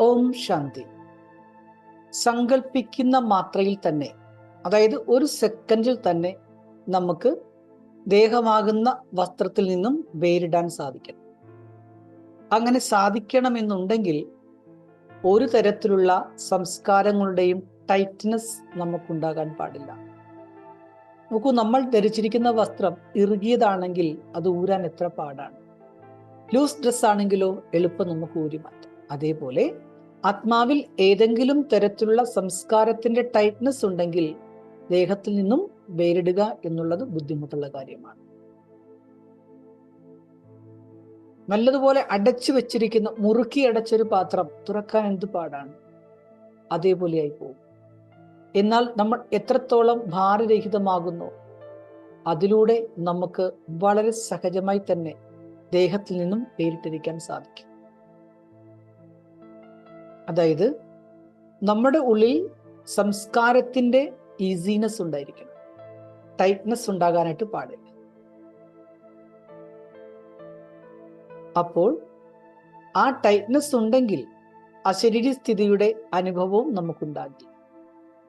ഓം ശാന്തി. സങ്കല്പിക്കുന്ന മാത്രയിൽ തന്നെ അതായത് ഒരു സെക്കൻഡിൽ തന്നെ നമുക്ക് ദേഹമാകുന്ന വസ്ത്രത്തിൽ നിന്നും വേരിടാൻ സാധിക്കണം. അങ്ങനെ സാധിക്കണമെന്നുണ്ടെങ്കിൽ ഒരു തരത്തിലുള്ള സംസ്കാരങ്ങളുടെയും ടൈറ്റ്നസ് നമുക്കുണ്ടാകാൻ പാടില്ല. നോക്കൂ നമ്മൾ ധരിച്ചിരിക്കുന്ന വസ്ത്രം ഇറുകിയതാണെങ്കിൽ അത് ഊരാൻ എത്ര പാടാണ്. ലൂസ് ഡ്രസ് ആണെങ്കിലോ എളുപ്പം നമുക്ക് ഊരി മാറ്റാം അതേപോലെ ആത്മാവിൽ ഏതെങ്കിലും തരത്തിലുള്ള സംസ്കാരത്തിന്റെ ടൈറ്റ്നസ് ഉണ്ടെങ്കിൽ ദേഹത്തിൽ നിന്നും വേരിടുക എന്നുള്ളത് ബുദ്ധിമുട്ടുള്ള കാര്യമാണ്. നല്ലതുപോലെ അടച്ചു വെച്ചിരിക്കുന്ന മുറുക്കി അടച്ചൊരു പാത്രം തുറക്കാൻ എന്ത് പാടാണ്? അതേപോലെയായി പോകും. എന്നാൽ നമ്മൾ എത്രത്തോളം ഭാരരഹിതമാകുന്നു അതിലൂടെ നമുക്ക് വളരെ സഹജമായി തന്നെ ദേഹത്തിൽ നിന്നും പേരിട്ടിരിക്കാൻ സാധിക്കും. അതായത് നമ്മുടെ ഉള്ളിൽ സംസ്കാരത്തിന്റെ ഈസിനെസ് ഉണ്ടായിരിക്കണം. ടൈറ്റ്നെസ് ഉണ്ടാകാനായിട്ട് പാടില്ല. അപ്പോൾ ആ ടൈറ്റ്നെസ് ഉണ്ടെങ്കിൽ അശരീരി സ്ഥിതിയുടെ അനുഭവവും നമുക്കുണ്ടാകില്ല.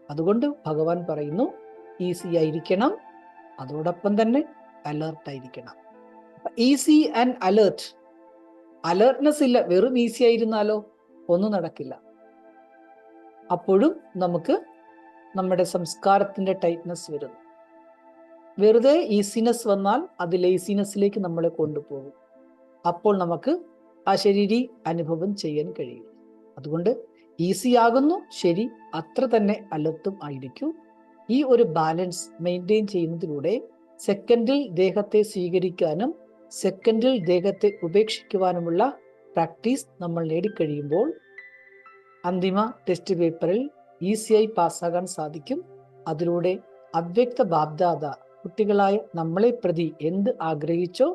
അതുകൊണ്ട് ഭഗവാൻ പറയുന്നു ഈസി ആയിരിക്കണം അതോടൊപ്പം തന്നെ അലേർട്ട് ആയിരിക്കണം. ഈസി ആൻഡ് അലേർട്ട് അലേർട്ട്നെസ് ഇല്ല വെറും ഈസി ആയിരുന്നാലോ? ഒന്നും നടക്കില്ല. അപ്പോഴും നമുക്ക് നമ്മുടെ സംസ്കാരത്തിന്റെ ടൈറ്റ്നസ് വരുന്നു. വെറുതെ ഈസിനെസ് വന്നാൽ അത് ലേസിനെസ്സിലേക്ക് നമ്മളെ കൊണ്ടുപോകും. അപ്പോൾ നമുക്ക് ആ ശരീരി അനുഭവം ചെയ്യാൻ കഴിയും. അതുകൊണ്ട് ഈസി ആകുന്നു ശരി അത്ര തന്നെ അലർട്ടും ആയിരിക്കും. ഈ ഒരു ബാലൻസ് മെയിന്റെയിൻ ചെയ്യുന്നതിലൂടെ സെക്കൻഡിൽ ദേഹത്തെ സ്വീകരിക്കാനും സെക്കൻഡിൽ ദേഹത്തെ ഉപേക്ഷിക്കുവാനുമുള്ള പ്രാക്ടീസ് നമ്മൾ നേടിക്കഴിയുമ്പോൾ അന്തിമ ടെസ്റ്റ് പേപ്പറിൽ ഈസിയായി പാസ്സാകാൻ സാധിക്കും. അതിലൂടെ അവ്യക്ത ബാബ്ദാത കുട്ടികളായ നമ്മളെ പ്രതി എന്ത് ആഗ്രഹിച്ചോ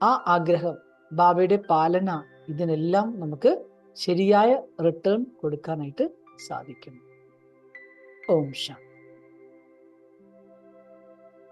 ആ ആഗ്രഹം ബാബയുടെ പാലന ഇതിനെല്ലാം നമുക്ക് ശരിയായ റിട്ടേൺ കൊടുക്കാനായിട്ട് സാധിക്കും. ഓം ശാന്തി